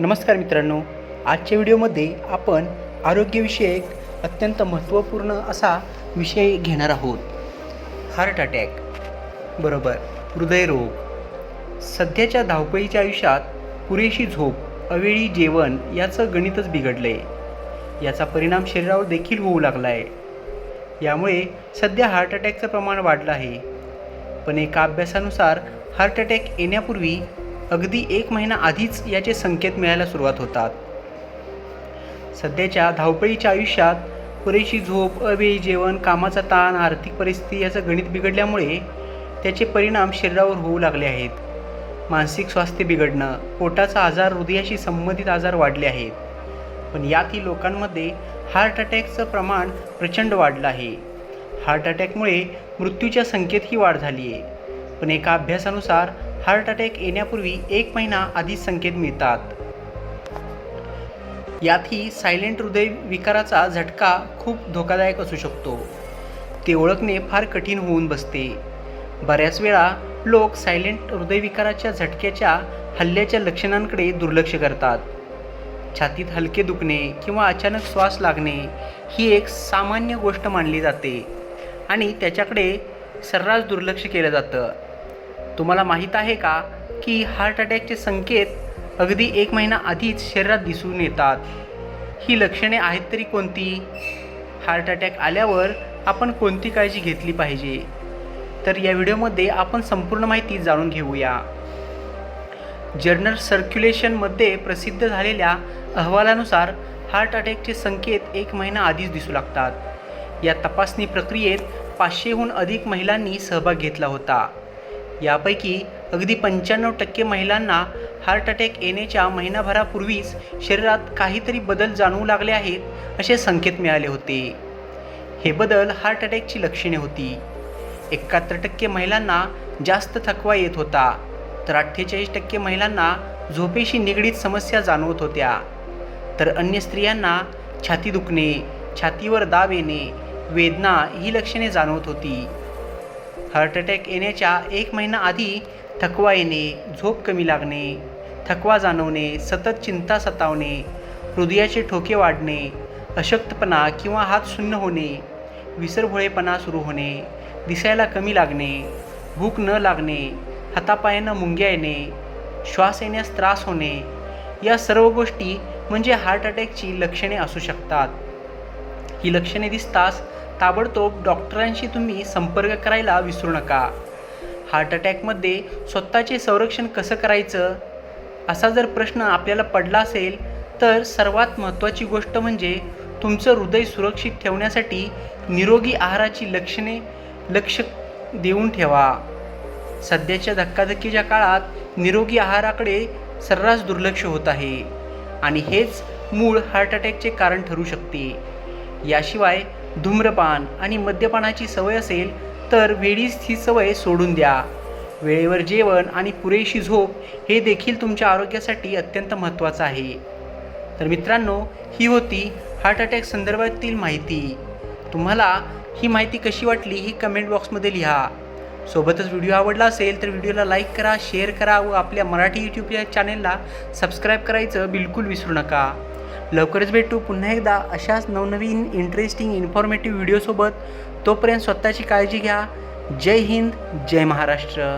नमस्कार मित्रांनो आजच्या व्हिडिओमध्ये आपण आरोग्यविषयक अत्यंत महत्त्वपूर्ण असा विषय घेणार आहोत. हार्ट अटॅक बरोबर. हृदयरोग सध्याच्या धावपळीच्या आयुष्यात पुरेशी झोप अवेळी जेवण याचं गणितच बिघडलं आहे याचा परिणाम शरीरावर देखील होऊ लागला आहे यामुळे सध्या हार्ट अटॅकचं प्रमाण वाढलं आहे. पण एका अभ्यासानुसार हार्ट अटॅक येण्यापूर्वी अगदी एक महिना आधीच याचे संकेत मिळायला सुरुवात होतात. सध्याच्या धावपळीच्या आयुष्यात पुरेशी झोप अवेळी जेवण कामाचा ताण आर्थिक परिस्थिती याचं गणित बिघडल्यामुळे त्याचे परिणाम शरीरावर होऊ लागले आहेत. मानसिक स्वास्थ्य बिघडणं पोटाचा आजार हृदयाशी संबंधित आजार वाढले आहेत. पण यातही लोकांमध्ये हार्ट अटॅकचं प्रमाण प्रचंड वाढलं आहे. हार्ट अटॅकमुळे मृत्यूच्या संख्येतही वाढ झाली आहे पण एका अभ्यासानुसार हार्ट अटॅक येण्यापूर्वी एक महिना आधीच संकेत मिळतात. यातही सायलेंट हृदय विकाराचा झटका खूप धोकादायक असू शकतो. ते ओळखणे फार कठीण होऊन बसते. बऱ्याच वेळा लोक सायलेंट हृदयविकाराच्या झटक्याच्या हल्ल्याच्या लक्षणांकडे दुर्लक्ष करतात. छातीत हलके दुखणे किंवा अचानक श्वास लागणे ही एक सामान्य गोष्ट मानली जाते आणि त्याच्याकडे सर्रास दुर्लक्ष केलं जातं. तुम्हाला माहीत आहे का की हार्ट अटॅकचे संकेत अगदी एक महिना आधीच शरीरात दिसून येतात? ही लक्षणे आहेत तरी कोणती? हार्ट अटॅक आल्यावर आपण कोणती काळजी घेतली पाहिजे? तर या व्हिडिओमध्ये आपण संपूर्ण माहिती जाणून घेऊया. जर्नल सर्क्युलेशनमध्ये प्रसिद्ध झालेल्या अहवालानुसार हार्ट अटॅकचे संकेत एक महिना आधीच दिसू लागतात. या तपासणी प्रक्रियेत पाचशेहून अधिक महिलांनी सहभाग घेतला होता. यापैकी अगदी पंच्याण्णव टक्के महिलांना हार्ट अटॅक येण्याच्या महिनाभरापूर्वीच शरीरात काहीतरी बदल जाणवू लागले आहेत असे संकेत मिळाले होते. हे बदल हार्ट अटॅकची लक्षणे होती. एकाहत्तर टक्के महिलांना जास्त थकवा येत होता. तर अठ्ठेचाळीस टक्के महिलांना झोपेशी निगडीत समस्या जाणवत होत्या. तर अन्य स्त्रियांना छाती दुखणे छातीवर दाब येणे वेदना ही लक्षणे जाणवत होती. हार्ट अटॅक येण्याच्या एक महिना आधी थकवा येणे झोप कमी लागणे थकवा जाणवणे सतत चिंता सतावणे हृदयाचे ठोके वाढणे अशक्तपणा किंवा हात शून्य होणे विसरभोळेपणा सुरू होणे दिसायला कमी लागणे भूक न लागणे हातापायानं मुंग्या येणे श्वास येण्यास त्रास होणे या सर्व गोष्टी म्हणजे हार्ट अटॅकची लक्षणे असू शकतात. ही लक्षणे दिसताच ताबडतोब डॉक्टरांशी तुम्ही संपर्क करायला विसरू नका. हार्ट अटॅकमध्ये स्वतःचे संरक्षण कसं करायचं? असा जर प्रश्न आपल्याला पडला असेल तर सर्वात महत्त्वाची गोष्ट म्हणजे तुमचं हृदय सुरक्षित ठेवण्यासाठी निरोगी आहाराची लक्षणे लक्ष देऊन ठेवा. सध्याच्या धक्काधक्कीच्या काळात निरोगी आहाराकडे सर्रास दुर्लक्ष होत आहे आणि हेच मूळ हार्ट अटॅकचे कारण ठरू शकते. याशिवाय धूम्रपान आणि मद्यपानाची सवय असेल तर वेळीच ही सवय सोडून द्या. वेळेवर जेवण आणि पुरेशी झोप हे देखील तुमच्या आरोग्यासाठी अत्यंत महत्त्वाचं आहे. तर मित्रांनो ही होती हार्ट अटॅक संदर्भातील माहिती. तुम्हाला ही माहिती कशी वाटली ही कमेंट बॉक्समध्ये लिहा. सोबतच व्हिडिओ आवडला असेल तर व्हिडिओला लाईक करा शेअर करा व आपल्या मराठी यूट्यूब या चॅनेलला सबस्क्राईब करायचं बिलकुल विसरू नका. लवकरच भेटू. पुन्हा एकदा अशाच नवनवीन इंटरेस्टिंग इन्फॉर्मेटिव्ह व्हिडिओसोबत तोपर्यंत स्वतःची काळजी घ्या. जय हिंद जय महाराष्ट्र.